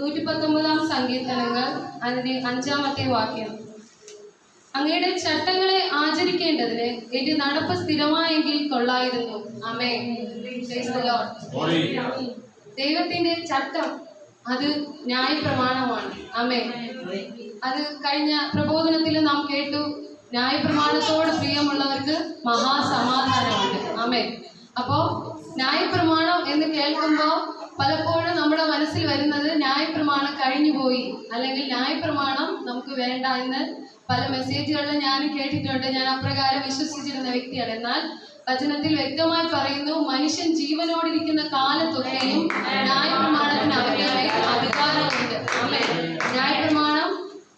നൂറ്റി പത്തൊമ്പതാം സങ്കീർത്തനങ്ങൾ അതിന്റെ അഞ്ചാമത്തെ വാക്യം. അങ്ങയുടെ ചട്ടങ്ങളെ ആചരിക്കേണ്ടതിന് എന്റെ നടപ്പ് സ്ഥിരമായെങ്കിൽ കൊള്ളായിരുന്നു. അമേ ദൈവത്തിന്റെ ചട്ടം അത് ന്യായപ്രമാണമാണ്. അമേ അത് കഴിഞ്ഞ പ്രബോധനത്തിൽ നാം കേട്ടു. ന്യായപ്രമാണത്തോട് പ്രിയമുള്ളവർക്ക് മഹാസമാധാനമുണ്ട്. അമേ അപ്പോ ന്യായപ്രമാണം എന്ന് കേൾക്കുമ്പോൾ പലപ്പോഴും നമ്മുടെ മനസ്സിൽ വരുന്നത് ന്യായപ്രമാണം കഴിഞ്ഞു പോയി. അല്ലെങ്കിൽ ന്യായപ്രമാണം നമുക്ക് വേണ്ട എന്ന് പല മെസ്സേജുകളിലും ഞാൻ കേട്ടിട്ടുണ്ട്. ഞാൻ അപ്രകാരം വിശ്വസിച്ചിരുന്ന വ്യക്തിയാണ്. എന്നാൽ വചനത്തിൽ വ്യക്തമായി പറയുന്നു മനുഷ്യൻ ജീവനോടിരിക്കുന്ന കാലത്തൊക്കെയും ന്യായപ്രമാണത്തിന് അവരുടെ അധികാരമുണ്ട്. അമ്മേ ന്യായപ്രമാണം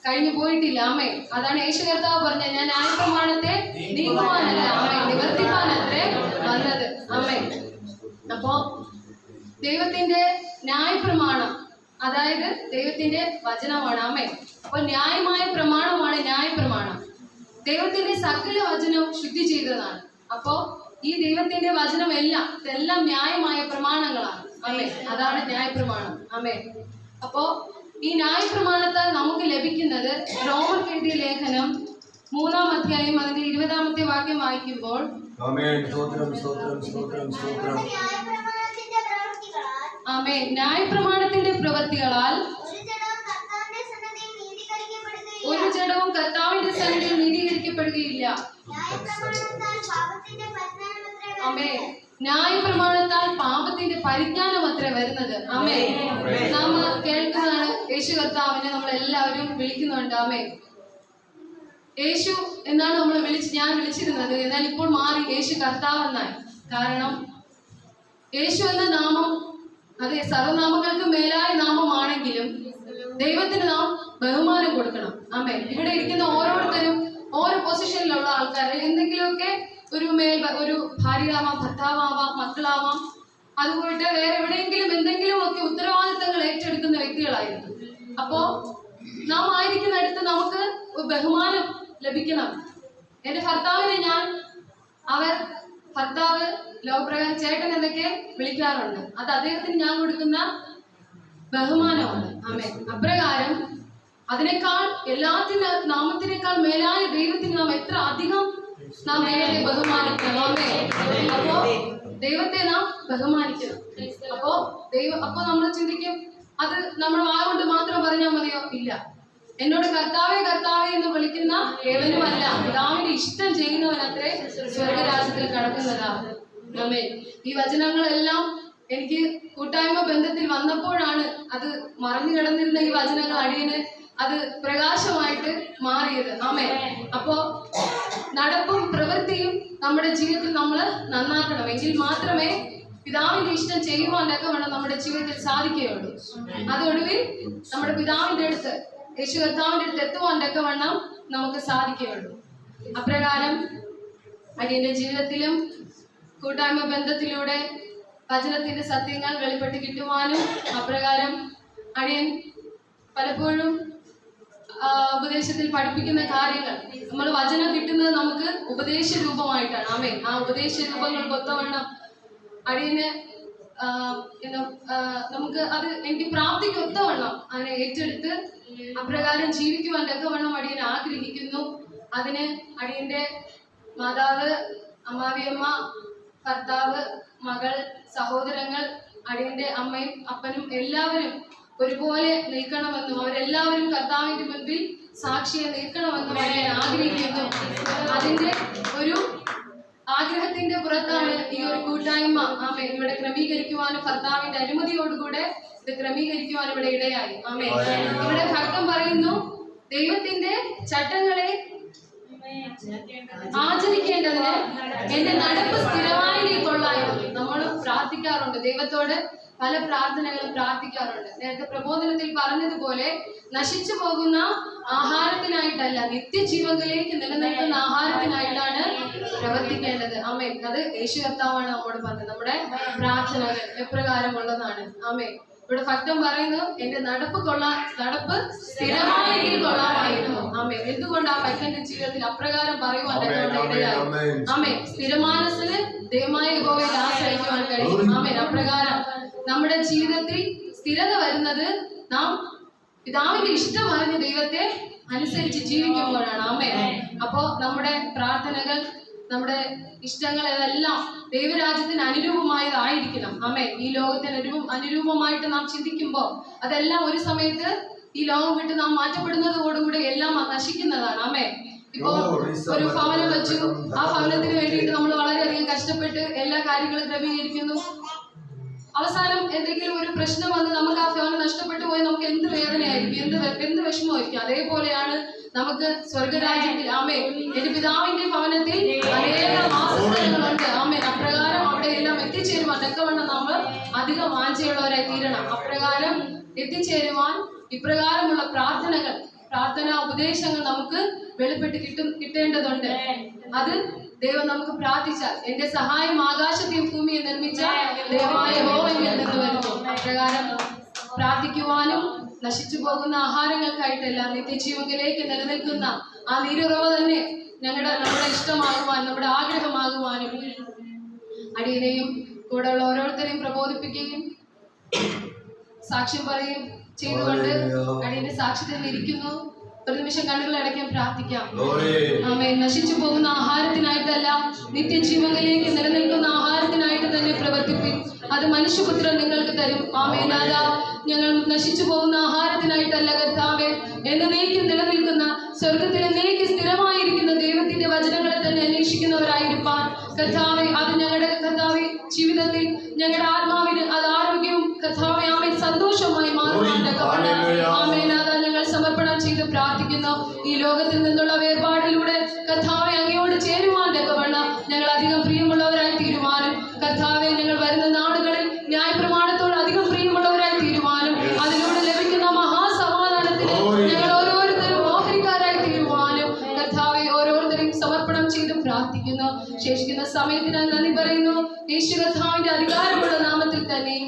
കഴിഞ്ഞു പോയിട്ടില്ല. അമ്മേ അതാണ് യേശു കർത്താവ് പറഞ്ഞത്. ഞാൻ ന്യായപ്രമാണത്തെ നീക്കുവാനല്ല അമ്മേ നിവർത്തിപ്പാനത്രേ വന്നത്. അമ്മേ അപ്പോ ദൈവത്തിന്റെ ന്യായപ്രമാണം അതായത് ദൈവത്തിന്റെ വചനമാണ്. അമ്മേ അപ്പൊ ന്യായമായ പ്രമാണമാണ് ന്യായപ്രമാണം. ദൈവത്തിന്റെ സകല വചനവും ശുദ്ധി ചെയ്തതാണ്. അപ്പോ ഈ ദൈവത്തിന്റെ വചനം എല്ലാം ഇതെല്ലാം ന്യായമായ പ്രമാണങ്ങളാണ്. അമ്മേ അതാണ് ന്യായപ്രമാണം. അമ്മേ അപ്പോ ഈ ന്യായപ്രമാണത്താൽ നമുക്ക് ലഭിക്കുന്നത് റോമർ എഴുതിയ ലേഖനം മൂന്നാം അധ്യായം അതിന്റെ ഇരുപതാമത്തെ വാക്യം വായിക്കുമ്പോൾ ആമേ ന്യായപ്രമാണത്തിന്റെ പ്രവൃത്തികളാൽ ഒരു ജഡവും കർത്താവിന്റെ സന്നിധിയിൽ നീതീകരിക്കപ്പെടുകയില്ല. ഒരു ജടവും കർത്താവിന്റെ സന്നിധിയിൽ നീതീകരിക്കപ്പെടുകയില്ല. ന്യായപ്രമാണത്താൽ പാപത്തിന്റെ പരിജ്ഞാനമത്രേ അമേ ന്യായപ്രമാണത്താൽ പാപത്തിന്റെ പരിജ്ഞാനം അത്ര വരുന്നത് അമേ നമ്മൾ കേൾക്കുന്നതാണ് യേശു കർത്താവിനെ നമ്മൾ എല്ലാവരും വിളിക്കുന്നുണ്ട്. അമേ യേശു എന്നാണ് നമ്മൾ വിളിച്ച് ഞാൻ വിളിച്ചിരുന്നത്. എന്നാൽ ഇപ്പോൾ മാറി യേശു കർത്താവ് എന്നായി. കാരണം യേശു എന്ന നാമം അതെ സർവനാമങ്ങൾക്ക് മേലായ നാമമാണെങ്കിലും ദൈവത്തിന് നാം ബഹുമാനം കൊടുക്കണം. ആമേ ഇവിടെ ഇരിക്കുന്ന ഓരോരുത്തരും ഓരോ പൊസിഷനിലുള്ള ആൾക്കാർ എന്തെങ്കിലുമൊക്കെ ഒരു മേൽ ഒരു ഭാര്യയാവാം ഭർത്താവാവാം മക്കളാവാം അതുപോയിട്ട് വേറെ എവിടെയെങ്കിലും എന്തെങ്കിലും ഒക്കെ ഉത്തരവാദിത്തങ്ങൾ ഏറ്റെടുക്കുന്ന വ്യക്തികളായിരുന്നു. അപ്പോ നാം ആയിരിക്കുന്നിടത്ത് നമുക്ക് ബഹുമാനം ലഭിക്കണം. എന്റെ ഭർത്താവിനെ ഞാൻ അവർ ഭർത്താവ് ലോകപ്രകാരം ചേട്ടൻ എന്നൊക്കെ വിളിക്കാറുണ്ട്. അത് അദ്ദേഹത്തിന് ഞാൻ കൊടുക്കുന്ന ബഹുമാനമാണ്. അമ്മ അപ്രകാരം അതിനേക്കാൾ എല്ലാത്തിന് നാമത്തിനേക്കാൾ മേലായ ദൈവത്തിന് നാം എത്ര അധികം നാം ദൈവത്തെ ബഹുമാനിക്കണം. അമ്മേ അപ്പോ ദൈവത്തെ നാം ബഹുമാനിക്കണം. അപ്പോ ദൈവം അപ്പോ നമ്മൾ ചിന്തിക്കും അത് നമ്മൾ വാ കൊണ്ട് മാത്രം പറഞ്ഞാൽ മതിയോ? ഇല്ല. എന്നോട് കർത്താവെ കർത്താവെ എന്ന് വിളിക്കുന്ന ഏവനുമല്ല പിതാവിന്റെ ഇഷ്ടം ചെയ്യുന്നവനത്രേ സ്വർഗരാജ്യത്തിൽ കടക്കുന്നതാ. നമ്മെ ഈ വചനങ്ങളെല്ലാം എനിക്ക് കൂട്ടായ്മ ബന്ധത്തിൽ വന്നപ്പോഴാണ് അത് മറഞ്ഞു കിടന്നിരുന്ന ഈ വചനങ്ങൾ അടിയന് അത് പ്രകാശമായിട്ട് മാറിയത്. ആമേ അപ്പോ നടപ്പും പ്രവൃത്തിയും നമ്മുടെ ജീവിതത്തിൽ നമ്മൾ നന്നാക്കണം. എങ്കിൽ മാത്രമേ പിതാവിന്റെ ഇഷ്ടം ചെയ്യുവാനൊക്കെ വേണം നമ്മുടെ ജീവിതത്തിൽ സാധിക്കുകയുള്ളൂ. അതൊടുവിൽ നമ്മുടെ പിതാവിന്റെ അടുത്ത് യേശു കർത്താവിന്റെ അടുത്ത് എത്തുവാനൊക്കെ വണ്ണം നമുക്ക് സാധിക്കുകയുള്ളൂ. അപ്രകാരം അടിയന്റെ ജീവിതത്തിലും കൂട്ടായ്മ ബന്ധത്തിലൂടെ വചനത്തിന്റെ സത്യങ്ങൾ വെളിപ്പെട്ട് കിട്ടുവാനും അപ്രകാരം അടിയൻ പലപ്പോഴും ഉപദേശത്തിൽ പഠിപ്പിക്കുന്ന കാര്യങ്ങൾ. നമ്മൾ വചനം കിട്ടുന്നത് നമുക്ക് ഉപദേശ രൂപമായിട്ടാണ് ആമേ ആ ഉപദേശ രൂപങ്ങൾ കൊത്തവണ്ണം അടിയന് നമുക്ക് അത് എനിക്ക് പ്രാപ്തിക്ക് ഒത്തവണ്ണം അതിനെ ഏറ്റെടുത്ത് അപ്രകാരം ജീവിക്കുവാൻ തക്കവണ്ണം അടിയൻ ആഗ്രഹിക്കുന്നു. അതിന് അടിയന്റെ മാതാവ് അമ്മാവിയമ്മ ഭർത്താവ് മകൾ സഹോദരങ്ങൾ അടിയന്റെ അമ്മയും അപ്പനും എല്ലാവരും ഒരുപോലെ നിൽക്കണമെന്നും അവരെല്ലാവരും കർത്താവിന്റെ മുൻപിൽ സാക്ഷിയെ നിൽക്കണമെന്നും അടിയൻ ആഗ്രഹിക്കുന്നു. അതിന്റെ ഒരു ആഗ്രഹത്തിന്റെ പുറത്താണ് ഈ ഒരു കൂട്ടായ്മ. ആമേ ഇവിടെ ക്രമീകരിക്കുവാനും ഭർത്താവിന്റെ അനുമതിയോടുകൂടെ ഇത് ക്രമീകരിക്കുവാനും ഇവിടെ ഇടയായി. ആമേ ഇവിടെ ഭക്തം പറയുന്നു ദൈവത്തിന്റെ ചട്ടങ്ങളെ ആചരിക്കേണ്ടതിന് എന്റെ നടപ്പ് സ്ഥിരമായി കൊള്ളായിരുന്നു നമ്മൾ പ്രാർത്ഥിക്കാറുണ്ട് ദൈവത്തോട് പല പ്രാർത്ഥനകളും പ്രാർത്ഥിക്കാറുണ്ട്. നേരത്തെ പ്രബോധനത്തിൽ പറഞ്ഞതുപോലെ നശിച്ചു പോകുന്ന ആഹാരത്തിനായിട്ടല്ല നിത്യജീവങ്ങളിലേക്ക് നിലനിൽക്കുന്ന ആഹാരത്തിനായിട്ടാണ് പ്രവർത്തിക്കേണ്ടത്. അമ്മേ അത് യേശു കർത്താവാണ് നമ്മോട് പറഞ്ഞത്. നമ്മുടെ പ്രാർത്ഥനകൾ എപ്രകാരമുള്ളതാണ്. അമ്മേ ഇവിടെ ഭക്തം പറയുന്നു എന്റെ നടപ്പ് കൊള്ളാം നടപ്പ് സ്ഥിരമായെങ്കിൽ കൊള്ളാമായിരുന്നു. ആമേ എന്തുകൊണ്ട് ആ ഭക്തന്റെ ജീവിതത്തിൽ അപ്രകാരം പറയുവാൻ ആമേ സ്ഥിരമാനസിന് ദൈവമായ യഹോവയിൽ ആശ്രയിക്കുവാൻ കഴിയും. ആമേൻ. അപ്രകാരം നമ്മുടെ ജീവിതത്തിൽ സ്ഥിരത വരുന്നത് നാം പിതാവിന്റെ ഇഷ്ടം അറിഞ്ഞ ദൈവത്തെ അനുസരിച്ച് ജീവിക്കുമ്പോഴാണ്. അമ്മയെ അപ്പോ നമ്മുടെ പ്രാർത്ഥനകൾ നമ്മുടെ ഇഷ്ടങ്ങൾ ഇതെല്ലാം ദൈവരാജ്യത്തിന് അനുരൂപമായതായിരിക്കണം. അമ്മേ ഈ ലോകത്തിന് അനുരൂപം അനുരൂപമായിട്ട് നാം ചിന്തിക്കുമ്പോൾ അതെല്ലാം ഒരു സമയത്ത് ഈ ലോകം വിട്ട് നാം മാറ്റപ്പെടുന്നതോടുകൂടി എല്ലാം നശിക്കുന്നതാണ്. അമ്മേ ഇപ്പോ ഒരു ഭവനം വെച്ചു. ആ ഭവനത്തിന് വേണ്ടിയിട്ട് നമ്മൾ വളരെയധികം കഷ്ടപ്പെട്ട് എല്ലാ കാര്യങ്ങളും ക്രമീകരിക്കുന്നു. അവസാനം എന്തെങ്കിലും ഒരു പ്രശ്നം വന്ന് നമുക്ക് ആ ഫോൺ നഷ്ടപ്പെട്ടു പോയി നമുക്ക് എന്ത് വേദനയായിരിക്കും? എന്ത് എന്ത് വിഷമമായിരിക്കും? അതേപോലെയാണ് നമുക്ക് സ്വർഗരാജ്യത്തിൽ ആമേ എന്റെ പിതാവിന്റെ ഭവനത്തിൽ അനേകം മാസങ്ങളുണ്ട് ആമേ അപ്രകാരം അവിടെ എല്ലാം എത്തിച്ചേരുവാൻ തക്കവണ്ണം നമ്മൾ അധികം വാഞ്ചയുള്ളവരായി തീരണം. അപ്രകാരം എത്തിച്ചേരുവാൻ ഇപ്രകാരമുള്ള പ്രാർത്ഥനകൾ പ്രാർത്ഥനാ ഉപദേശങ്ങൾ നമുക്ക് വെളിപ്പെട്ട് കിട്ടും കിട്ടേണ്ടതുണ്ട്. അത് ദൈവം നമുക്ക് പ്രാർത്ഥിച്ചാൽ എന്റെ സഹായം ആകാശത്തെയും ഭൂമിയെ നിർമ്മിച്ച ദൈവമായ യഹോവയിൽ നിന്ന് വരുന്നു. അപ്രകാരം പ്രാർത്ഥിക്കുവാനും നശിച്ചു പോകുന്ന ആഹാരങ്ങൾക്കായിട്ടല്ല നിത്യജീവങ്കിലേക്ക് നിലനിൽക്കുന്ന ആ നീരുറവ തന്നെ ഞങ്ങളുടെ നമ്മുടെ ഇഷ്ടമാകുവാൻ നമ്മുടെ ആഗ്രഹമാകുവാനും അടിയനെയും കൂടെയുള്ള ഓരോരുത്തരെയും പ്രബോധിപ്പിക്കുകയും സാക്ഷ്യം പറയുകയും ചെയ്തുകൊണ്ട് അടിയന്റെ സാക്ഷ്യത്തിൽ ഇരിക്കുന്നു. ഒരു നിമിഷം കണ്ണുകൾ അടയ്ക്കാൻ പ്രാർത്ഥിക്കാം. അമ്മയെ നശിച്ചു പോകുന്ന ആഹാരത്തിനായിട്ടല്ല നിത്യജീവങ്ങളിലേക്ക് നിലനിൽക്കുന്ന ആഹാരത്തിനായിട്ട് തന്നെ പ്രവർത്തിപ്പിൻ അത് മനുഷ്യപുത്രൻ നിങ്ങൾക്ക് തരും. ആമേനാഥ ഞങ്ങൾ നശിച്ചു പോകുന്ന ആഹാരത്തിനായിട്ടല്ല കർത്താവേ എന്നേക്കും നിലനിൽക്കുന്ന സ്വർഗത്തിൽ എന്നേക്ക് സ്ഥിരമായിരിക്കുന്ന ദൈവത്തിന്റെ വചനങ്ങളെ തന്നെ അന്വേഷിക്കുന്നവരായിരിക്കാൻ കർത്താവെ അത് ഞങ്ങളുടെ കർത്താവെ ജീവിതത്തിൽ ഞങ്ങളുടെ ആത്മാവിന് അത് ആരോഗ്യവും കർത്താവെ ആമേ സന്തോഷമായി മാറുവാൻ തക്കവണ്ണം. സമർപ്പണം ചെയ്ത് പ്രാർത്ഥിക്കുന്നു. ഈ ലോകത്തിൽ നിന്നുള്ള വേർപാടിലൂടെ കർത്താവെ അങ്ങയോട് ചേരുവാൻ തക്കവണ്ണം ഞങ്ങൾ അധികം പ്രിയമുള്ളവരായി തീരുവാനും കർത്താവെ ഞങ്ങൾ വരുന്ന നാളുകളിൽ ന്യായപ്രമാണത്തോട് അധികം പ്രിയമുള്ളവരായി തീരുവാനും അതിലൂടെ ലഭിക്കുന്ന മഹാസമാധാനത്തിന് ഞങ്ങൾ ഓരോരുത്തരും ഓഹരിക്കാരായി തീരുവാനും കർത്താവെ ഓരോരുത്തരെയും സമർപ്പണം ചെയ്ത് പ്രാർത്ഥിക്കുന്നു. ശേഷിക്കുന്ന സമയത്തിനായി നന്ദി പറയുന്നു. യേശു കർത്താവിന്റെ അധികാരമുള്ള നാമത്തിൽ തന്നെ.